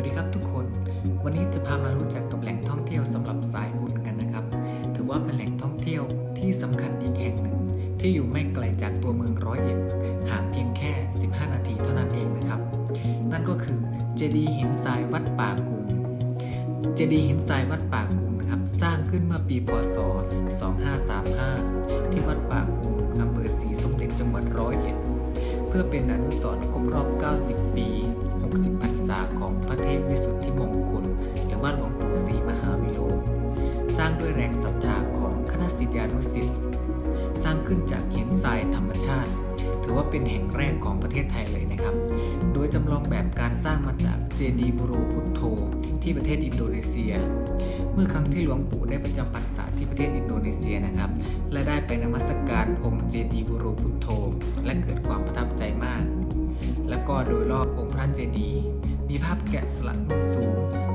วัสดีครับทุกคน วันนี้จะพามารู้จักกับแหล่งท่องเที่ยวสำหรับสายบุญกันนะครับ ถือว่าเป็นแหล่งท่องเที่ยวที่สำคัญอีกแห่งหนึ่ง ที่อยู่ไม่ไกลจากตัวเมืองร้อยเอ็ดห่างเพียงแค่ 15 นาทีเท่านั้นเองนะครับ นั่นก็คือเจดีย์หินทรายวัดป่ากุงเจดีย์หินทรายวัดป่ากุงนะครับ สร้างขึ้นเมื่อปีพศ 2535 ที่วัดป่ากุงอำเภอศรีสมเด็จจังหวัดร้อยเอ็ดเพื่อเป็นอนุสรณ์ครบรอบ 90 ปี ษาของพระเทพวิสุทธิมงคลหรือว่าหลวงปู่ศรีมหาวิโรสร้างด้วยแรงศรัทธาของคณะศิษยานุศิษย์สร้างขึ้นจากหินทรายธรรมชาติ ถือว่าเป็นแห่งแรกของประเทศไทยเลยนะครับ โดยจำลองแบบการสร้างมาจากเจดีย์บุโรพุทโธที่ประเทศอินโดนีเซีย เมื่อครั้งที่หลวงปู่ได้ประจำพรรษาที่ประเทศอินโดนีเซียนะครับ และได้ไปนมัสการองค์เจดีย์บุโรพุทโธและเกิดความประทับใจมาก แล้วก็โดยรอบองค์พระเจดีย์ มีภาพแกะสลักนุ่มสูง